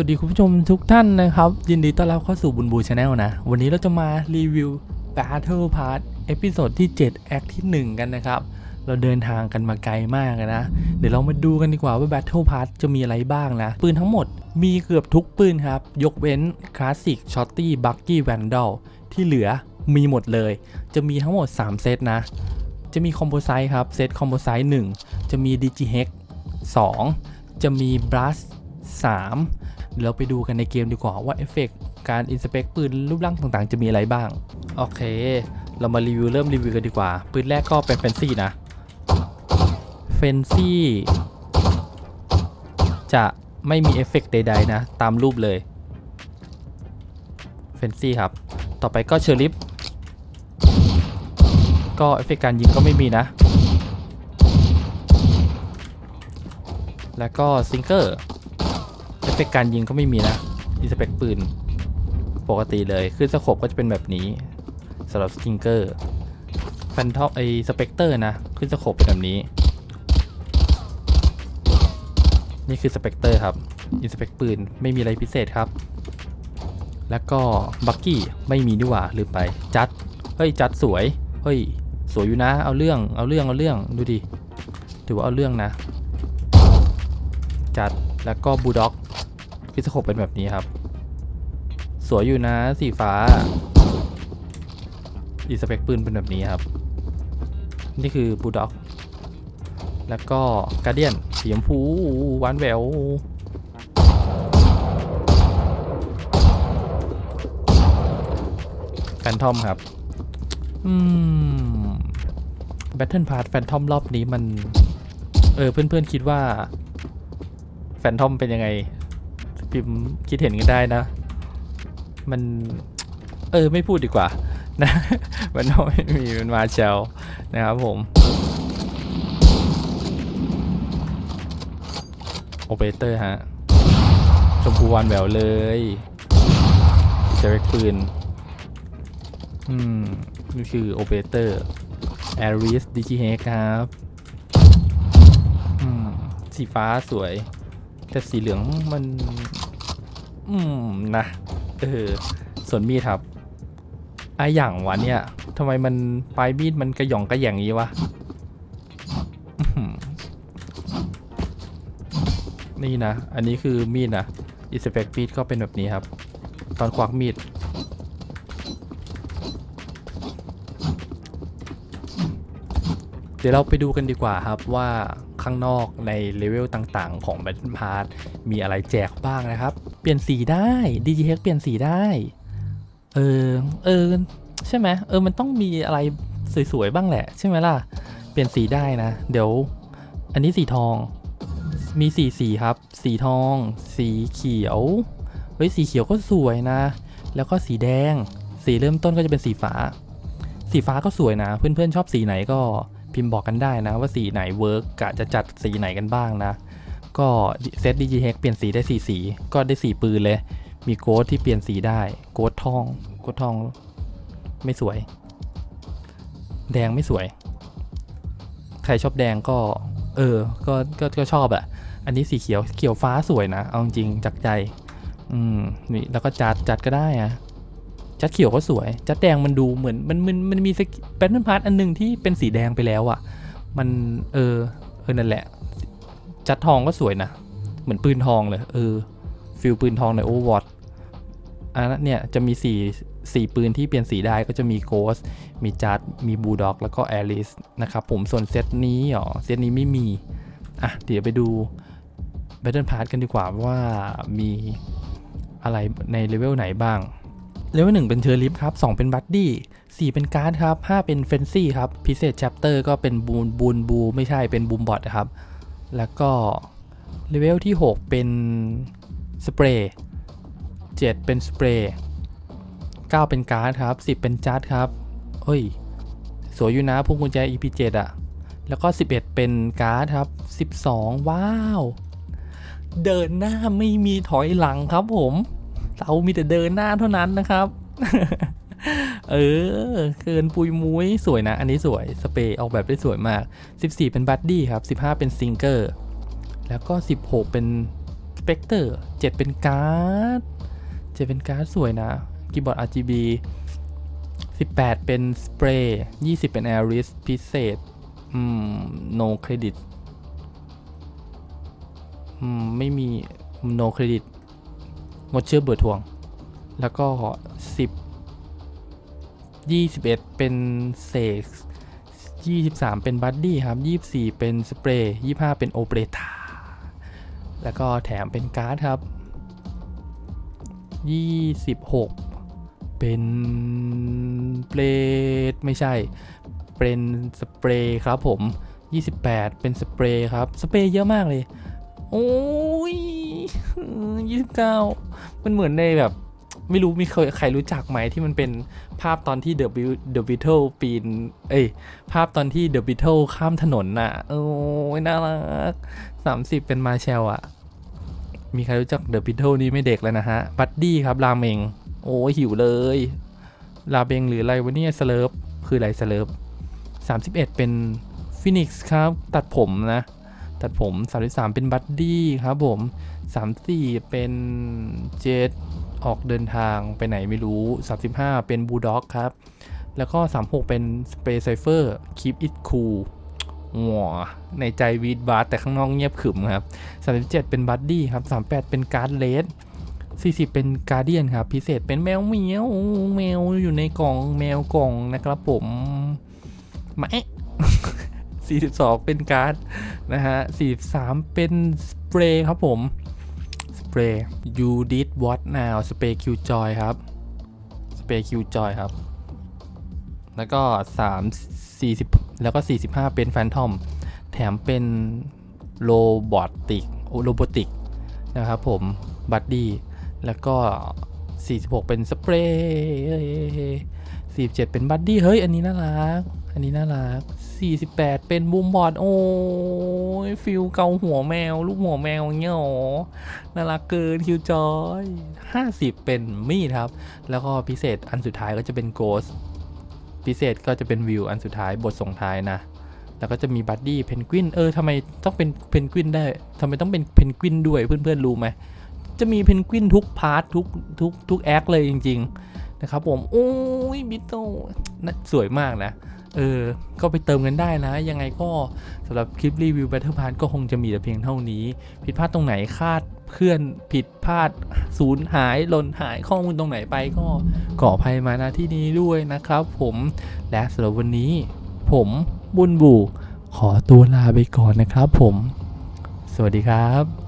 วัสดีคุณผู้ชมทุกท่านนะครับ ยินดีต้อนรับเข้าสู่บุญบูชาแนลนะ วันนี้เราจะมารีวิว Battle Pass เอพิโซดที่ 7 แอคที่ 1 กันนะครับ เราเดินทางกันมาไกลมากนะ เดี๋ยวเรามาดูกันดีกว่าว่า Battle Pass จะมีอะไรบ้างนะ ปืนทั้งหมดมีเกือบทุกปืนครับ ยกเว้น Classic Shotty Bucky Vandal ที่เหลือมีหมดเลย จะมีทั้งหมด 3 เซตนะ จะมีคอมโพไซต์ครับเซตคอมโพไซต์1จะมี Digihex 2จะมี Blast 3 เราไปดูกันในเกมดีกว่าว่าเอฟเฟกการอินสเปกปืนรูปร่างต่างๆ จะมีอะไรบ้าง โอเค เรามารีวิวเริ่มรีวิวกันดีกว่า ปืนแรกก็เป็นเฟนซี่นะ เฟนซี่จะไม่มีเอฟเฟกใดๆนะ ตามรูปเลย เฟนซี่ครับ ต่อไปก็เชอร์ลิฟก็เอฟเฟกการยิงก็ไม่มีนะ แล้วก็ซิงเกอร์ เอฟเฟกการยิงก็ไม่มีนะอินสเปกปืนปกติเลยขึ้นสโคปก็จะเป็นแบบนี้สำหรับสติงเกอร์แฟนทอมไอสเปกเตอร์นะขึ้นสโคปเป็นแบบนี้ นี่คือสเปกเตอร์ครับอินสเปกปืนไม่มีอะไรพิเศษครับ แล้วก็บักกี้ไม่มีดีกว่าลืมไปจัดเฮ้ยจัดสวยเฮ้ยสวยอยู่นะ เอาเรื่องเอาเรื่องเอาเรื่องดูดิถือว่าเอาเรื่องนะ จัดแล้วก็บูด็อก พิสโคปเป็นแบบนี้ครับ สวยอยู่นะสีฟ้า อีสเปกปืนเป็นแบบนี้ครับ นี่คือบูลด็อก แล้วก็การเดียนสีชมพูหวานแหววแฟนทอมครับ อืมแบทเทิลพาร์ทแฟนทอมรอบนี้มัน เออ เพื่อนๆ คิดว่าแฟนทอมเป็นยังไง พิมพ์คิดเห็นกันได้นะ มัน เออ ไม่พูดดีกว่า นะมันไม่มีมันมาเชลนะครับผมโอเปเตอร์ฮะ ชมพูวานแหววเลยจะเล็กปืน อืม นี่คือโอเปเตอร์แอริสดิจิเฮครับ อืม สีฟ้าสวย แต่สีเหลืองมัน อืมนะเออส่วนมีดครับไอะอย่างวะเนี่ยทำไมมันปลายมีดมันกระหย่องกระแหย่างงี้วะนี่นะ อันนี้คือมีดนะอิสเปกมีดก็เป็นแบบนี้ครับ ตอนควักมีด เดี๋ยวเราไปดูกันดีกว่าครับว่าข้างนอกในเลเวลต่างๆ ของ Battle Pass มีอะไรแจกบ้างนะครับ ปลี่ยนสีได้ DGH เปลี่ยนสีได้ เออ เออ ใช่ไหมเออ มันต้องมีอะไรสวย ๆ บ้างแหละ ใช่ไหมล่ะ เปลี่ยนสีได้นะ เดี๋ยว อันนี้สีทอง มีสีสีครับ สีทอง สีเขียว เฮ้ย สีเขียวก็สวยนะ แล้วก็สีแดง สีเริ่มต้นก็จะเป็นสีฟ้า สีฟ้าก็สวยนะ เพื่อนๆชอบสีไหนก็พิมพ์บอกกันได้นะ ว่าสีไหนเวิร์กกะจะจัดสีไหนกันบ้างนะ ก็เซต DGH เปลี่ยนสีได้สีสี ก็ได้สีปืนเลย มีโกดที่เปลี่ยนสีได้ โกดทอง โกดทอง ไม่สวย แดงไม่สวย ใครชอบแดงก็ เออ ก็ ก็ ก็ชอบอะอันนี้สีเขียว เขียวฟ้าสวยนะ เอาจริงจากใจ อืม นี่ แล้วก็จัด จัดก็ได้อะจัดเขียวก็สวย จัดแดงมันดูเหมือน มัน มัน มันมีสแปนเนพาร์ทอันหนึ่งที่เป็นสีแดงไปแล้วอะมัน เออ เออ นั่นแหละ จัดทองก็สวยนะ เหมือนปืนทองเลย เออ ฟิลปืนทองในโอวอตอันนั้นเนี่ย จะมีสีสีปืนที่เปลี่ยนสีได้ก็จะมีโกส มีจัด มีบูด็อก แล้วก็แอลิสนะครับผม ส่วนเซตนี้อ๋อ เซตนี้ไม่มี อะ เดี๋ยวไปดู Battle Pass กันดีกว่าว่ามีอะไรในเลเวลไหนบ้างเลเวลหนึ่งเป็นเทอร์ลิฟครับ2เป็นบัดดี้4เป็นการ์ดครับ5เป็นเฟนซี่ครับ พิเศษแชปเตอร์ก็เป็นบูนบูนบู ไม่ใช่เป็นบูมบอทครับ แล้วก็เลเวลที่ 6 เป็นสเปรย์7เป็นสเปรย์9เป็นการ์ดครับ 10 เป็นจัดครับเฮ้ย สวยอยู่นะพวงกุญแจ EP7 อะแล้วก็ 11 เป็นการ์ดครับ 12 ว้าว เดินหน้าไม่มีถอยหลังครับผม เรามีแต่เดินหน้าเท่านั้นนะครับ เออ เกินปุยมุ้ยสวยนะ อันนี้สวย สเปรย์ออกแบบได้สวยมาก 14 เป็นบัดดี้ครับ 15 เป็นซิงเกอร์ แล้วก็ 16 เป็นสเปกเตอร์เจ็ดเป็นการ์ดเจ็ดเป็นการ์ดสวยนะคีย์บอร์ด RGB 18 เป็นสเปรย์20 เป็น Aris พิเศษ อืม no credit อืม ไม่มี no credit งดเชื่อเบอร์ทวง แล้วก็ 10 21 เป็นเซก23 เป็นบัดดี้ครับ 24 เป็นสเปรย์25 เป็นโอเปเรตาแล้วก็แถมเป็นการ์ดครับ 26 เป็นเปรดไม่ใช่ เป็นสเปรย์ครับผม 28 เป็นสเปรย์ครับ สเปรย์เยอะมากเลย โอ้ย 29 มันเหมือนในแบบ ไม่รู้มีเคยใครรู้จักไหมที่มันเป็นภาพตอนที่เดอะบิวเดอะบิทเทิลปีน เอ้ย ภาพตอนที่เดอะบิทเทิลข้ามถนนน่ะ โอ้ยน่ารัก30เป็นมาเชลอะมีใครรู้จักเดอะบิทเทิลนี้ไม่เด็กแล้วนะฮะ บัดดี้ครับราเมงโอ้ยหิวเลยลาเบงหรืออะไรวะเนี่ยสเลิฟคืออะไรสเลิฟ31เป็นฟินิกส์ครับ ตัดผมนะ ตัดผม33เป็นบัดดี้ครับผม34เป็นเจด ออกเดินทางไปไหนไม่รู้ 35 เป็นบูลด็อกครับ แล้วก็ 36 เป็นสเปซไซเฟอร์คีปอิ c คูลหัวในใจวีดบาร์แต่ข้างนอกเงียบขึมครับ 37 เป็นบัดดี้ครับ 38 เป็นการ์ดเลส40 เป็นการเดียนครับ พิเศษเป็นแมวเหมียวแมวอยู่ในกล่องแมวกล่องนะครับผมมา42 เป็นการ์ดนะฮะ43 เป็นสเปรย์ครับผม Spray you did what now สเปรย์ Q Joy ครับสเปรย์ Q Joy ครับ แล้วก็3 40 แล้วก็ 45 เป็นแฟนทอม แถมเป็นโรบอติกโรบอติกนะครับผม บัดดี้ แล้วก็ 46 เป็นสเปรย์ 47 เป็นบัดดี้เฮ้ย อันนี้น่ารัก อันนี้น่ารัก 48 เป็นบูมบอดโอ้ยฟิลเกาหัวแมว ลูกหัวแมวเงี้ยหรอน่ารักเกินคิวจอย 50 เป็นมีดครับ แล้วก็พิเศษอันสุดท้ายก็จะเป็นโกสพิเศษก็จะเป็นวิวอันสุดท้ายบทส่งท้ายนะแล้วก็จะมีบัดดี้เพนกวินเออทำไมต้องเป็นเพนกวินได้ทำไมต้องเป็นเพนกวินด้วยเพื่อนๆรู้ไหมจะมีเพนกวินทุกพาร์ททุกทุกทุกแอคเลยจริง ๆ นะครับผมโอ้ยบิโตนะสวยมากนะเออ ก็ไปเติมกันได้นะ ยังไงก็สำหรับคลิปรีวิว Battle Pass ก็คงจะมีแต่เพียงเท่านี้ ผิดพลาดตรงไหนคาดเคลื่อนผิดพลาดสูญหายหล่นหายข้อมูลตรงไหนไปก็ขออภัยมาณที่นี้ด้วยนะครับผมและสำหรับวันนี้ ผมบุญบูขอตัวลาไปก่อนนะครับผม สวัสดีครับ